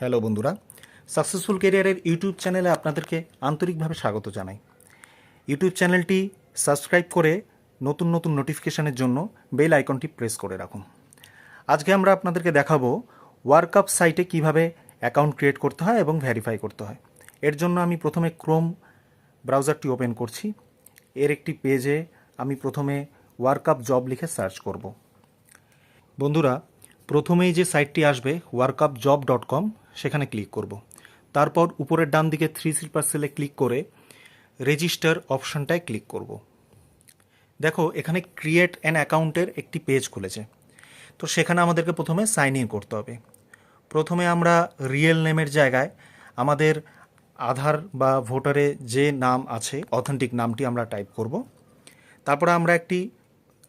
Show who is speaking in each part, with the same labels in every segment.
Speaker 1: Hello বন্ধুরা, successful কেরিয়ারের YouTube চ্যানেলে আপনাদেরকে আন্তরিকভাবে স্বাগত জানাই। ইউটিউব চ্যানেলটি সাবস্ক্রাইব করে নতুন নতুন নোটিফিকেশনের জন্য বেল আইকনটি প্রেস করে রাখুন। আজকে আমরা আপনাদেরকে দেখাবো ওয়ার্কআপ সাইটে কীভাবে অ্যাকাউন্ট ক্রিয়েট করতে হয় এবং ভেরিফাই করতে হয়। এর জন্য আমি প্রথমে ক্রোম ব্রাউজারটি ওপেন করছি। এর একটি পেজে আমি প্রথমে ওয়ার্কআপ জব লিখে সার্চ করব। বন্ধুরা, প্রথমেই যে সাইটটি আসবে ওয়ার্কআপ জব ডট কম সেখানে ক্লিক করব। তারপর উপরের ডান দিকে থ্রি স্লিপার সেলে ক্লিক করে রেজিস্টার অপশনটায় ক্লিক করব। দেখো, এখানে ক্রিয়েট অ্যান অ্যাকাউন্টের একটি পেজ খুলেছে। তো সেখানে আমাদেরকে প্রথমে সাইন ইন করতে হবে। প্রথমে আমরা রিয়েল নেমের জায়গায় আমাদের আধার বা ভোটারে যে নাম আছে, অথেন্টিক নামটি আমরা টাইপ করব। তারপরে আমরা একটি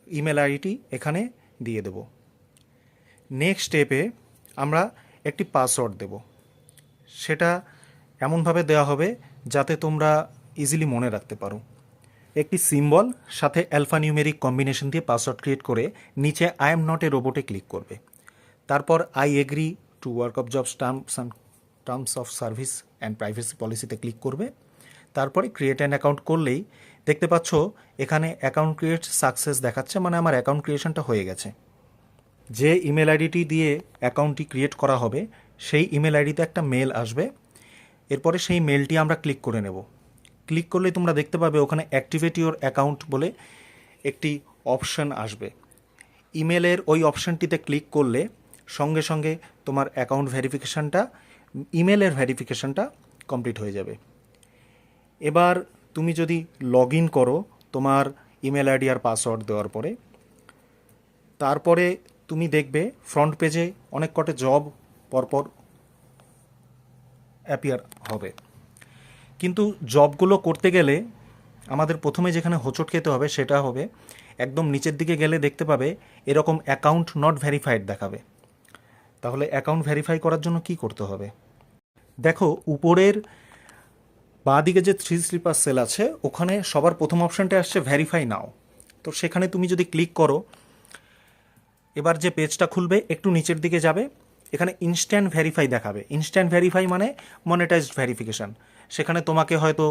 Speaker 1: ইমেল আইডি এখানে দিয়ে দেবো। নেক্সট স্টেপে আমরা একটি পাসওয়ার্ড দেব। সেটা এমনভাবে দেওয়া হবে যাতে তোমরা ইজিলি মনে রাখতে পারো। একটি সিম্বল সাথে অ্যালফা নিউমেরিক কম্বিনেশন দিয়ে পাসওয়ার্ড ক্রিয়েট করে নিচে আই এম নট এ রোবটে ক্লিক করবে। তারপর I agree to work of jobs terms terms of service and privacy পলিসিতে ক্লিক করবে। তারপরে ক্রিয়েট অ্যান অ্যাকাউন্ট করলেই দেখতে পাচ্ছ, এখানে অ্যাকাউন্ট ক্রিয়েট সাকসেস দেখাচ্ছে মানে আমার অ্যাকাউন্ট ক্রিয়েশনটা হয়ে গেছে। যে ইমেল আইডিটি দিয়ে অ্যাকাউন্টটি ক্রিয়েট করা হবে, সেই ইমেল আইডিতে একটা মেল আসবে। এরপরে সেই মেলটি আমরা ক্লিক করে নেব। ক্লিক করলে তোমরা দেখতে পাবে ওখানে অ্যাক্টিভেট ইউর অ্যাকাউন্ট বলে একটি অপশন আসবে। ইমেলের ওই অপশনটিতে ক্লিক করলে সঙ্গে সঙ্গে তোমার অ্যাকাউন্ট ভেরিফিকেশানটা, ইমেলের ভেরিফিকেশানটা কমপ্লিট হয়ে যাবে। এবার তুমি যদি লগ ইন করো তোমার ইমেল আইডি আর পাসওয়ার্ড দেওয়ার পরে, তারপরে তুমি দেখবে ফ্রন্ট পেজে অনেক কটা জব পরপর অ্যাপিয়ার হবে। কিন্তু জবগুলো করতে গেলে আমাদের প্রথমে যেখানে হোঁচট খেতে হবে সেটা হবে একদম নিচের দিকে গেলে দেখতে পাবে এরকম অ্যাকাউন্ট নট ভেরিফাইড দেখাবে। তাহলে অ্যাকাউন্ট ভেরিফাই করার জন্য কি করতে হবে? দেখো, উপরের বাঁ দিকে যে থ্রি স্লিপার সেল আছে, ওখানে সবার প্রথম অপশানটা আসছে ভেরিফাই নাও তো সেখানে তুমি যদি ক্লিক করো এবার যে পেজটা খুলবে, একটু নিচের দিকে যাবে, এখানে ইনস্ট্যান্ট ভেরিফাই দেখাবে। ইনস্ট্যান্ট ভেরিফাই মানে মনিটাইজড ভেরিফিকেশান সেখানে তোমাকে হয়তো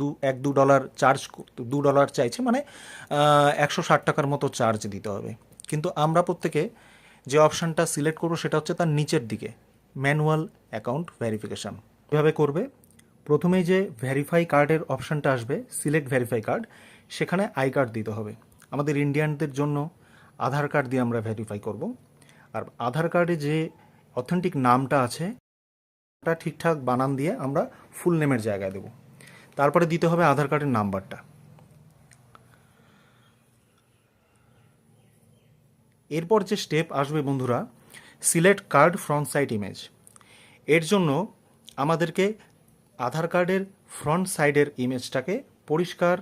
Speaker 1: দু, এক, দু ডলার চার্জ দু ডলার চাইছে মানে একশো ষাট টাকার মতো চার্জ দিতে হবে। কিন্তু আমরা প্রত্যেকে যে অপশানটা সিলেক্ট করব, সেটা হচ্ছে তার নিচের দিকে ম্যানুয়াল অ্যাকাউন্ট ভেরিফিকেশান এভাবে করবে? প্রথমেই যে ভেরিফাই কার্ডের অপশানটা আসবে সিলেক্ট ভেরিফাই কার্ড সেখানে আই কার্ড দিতে হবে। আমাদের ইন্ডিয়ানদের জন্য আধার কার্ড দিয়ে আমরা ভেরিফাই করব। আর আধার কার্ডে যে অথেন্টিক নামটা আছে ওটা ঠিকঠাক বানান দিয়ে আমরা ফুল নেমের জায়গায় দেব। তারপরে দিতে হবে আধার কার্ডের নাম্বারটা এরপর যে স্টেপ আসবে বন্ধুরা select card front side image এর জন্য আমাদেরকে আধার কার্ডের ফ্রন্ট সাইডের ইমেজটাকে পরিষ্কার,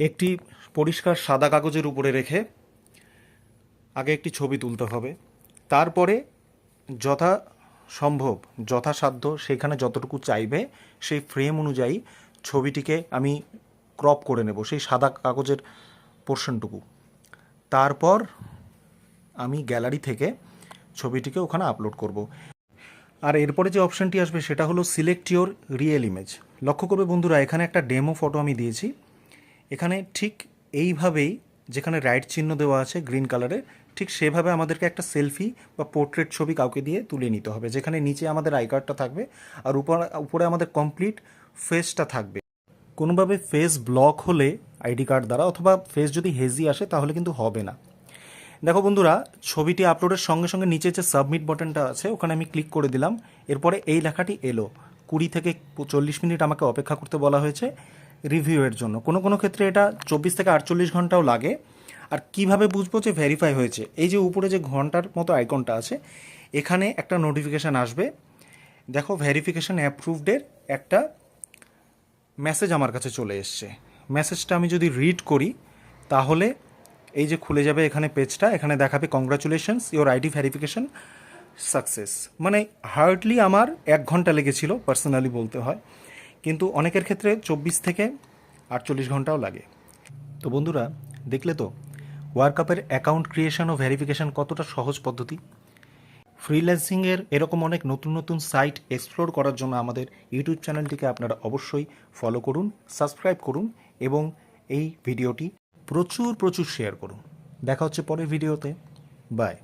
Speaker 1: একটি পরিষ্কার সাদা কাগজের উপরে রেখে আগে একটি ছবি তুলতে হবে। তারপরে যথা সম্ভব, যথাসাধ্য সেখানে যতটুকু চাইবে, সেই ফ্রেম অনুযায়ী ছবিটিকে আমি ক্রপ করে নেব, সেই সাদা কাগজের পোর্শনটুকু তারপর আমি গ্যালারি থেকে ছবিটিকে ওখানে আপলোড করব। আর এরপরে যে অপশানটি আসবে সেটা হলো সিলেক্ট ইওর রিয়েল ইমেজ লক্ষ্য করবে বন্ধুরা, এখানে একটা ডেমো ফটো আমি দিয়েছি। এখানে ঠিক এইভাবেই যেখানে রাইট চিহ্ন দেওয়া আছে গ্রিন কালারের ঠিক সেভাবে আমাদেরকে একটা সেলফি বা পোর্ট্রেট ছবি কাউকে দিয়ে তুলে নিতে হবে, যেখানে নিচে আমাদের আই কার্ডটা থাকবে আর উপর, উপরে আমাদের কমপ্লিট ফেসটা থাকবে। কোনোভাবে ফেস ব্লক হলে আইডি কার্ড দ্বারা অথবা ফেস যদি হেজি আসে তাহলে কিন্তু হবে না। দেখো বন্ধুরা, ছবিটি আপলোডের সঙ্গে সঙ্গে নিচে যে সাবমিট বাটনটা আছে, ওখানে আমি ক্লিক করে দিলাম, এরপরে এই লেখাটি এলো। কুড়ি থেকে চল্লিশ মিনিট আমাকে অপেক্ষা করতে বলা হয়েছে। রিভিউয়ের জন্য। কোনো কোনো ক্ষেত্রে এটা চব্বিশ থেকে আটচল্লিশ ঘন্টাও লাগে। আর কীভাবে বুঝব যে ভেরিফাই হয়েছে? এই যে উপরে যে ঘণ্টার মতো আইকনটা আছে, এখানে একটা নোটিফিকেশান আসবে। দেখো ভেরিফিকেশান অ্যাপ্রুভডের একটা মেসেজ আমার কাছে চলে এসছে। মেসেজটা আমি যদি রিড করি, তাহলে এই যে খুলে যাবে এখানে পেজটা এখানে দেখাবে congratulations your ID verification success মানে হার্ডলি আমার এক ঘণ্টা লেগেছিল পার্সোনালি বলতে হয়। কিন্তু অনেকের ক্ষেত্রে চব্বিশ থেকে আটচল্লিশ ঘন্টাও লাগে। তো বন্ধুরা, দেখলে তো ওয়ার্কআপের অ্যাকাউন্ট ক্রিয়েশন ও ভেরিফিকেশন কতটা সহজ পদ্ধতি? ফ্রিল্যান্সিংয়ের এরকম অনেক নতুন নতুন সাইট এক্সপ্লোর করার জন্য আমাদের ইউটিউব চ্যানেলটিকে আপনারা অবশ্যই ফলো করুন সাবস্ক্রাইব করুন এবং এই ভিডিওটি প্রচুর প্রচুর শেয়ার করুন। দেখা হচ্ছে পরের ভিডিওতে বাই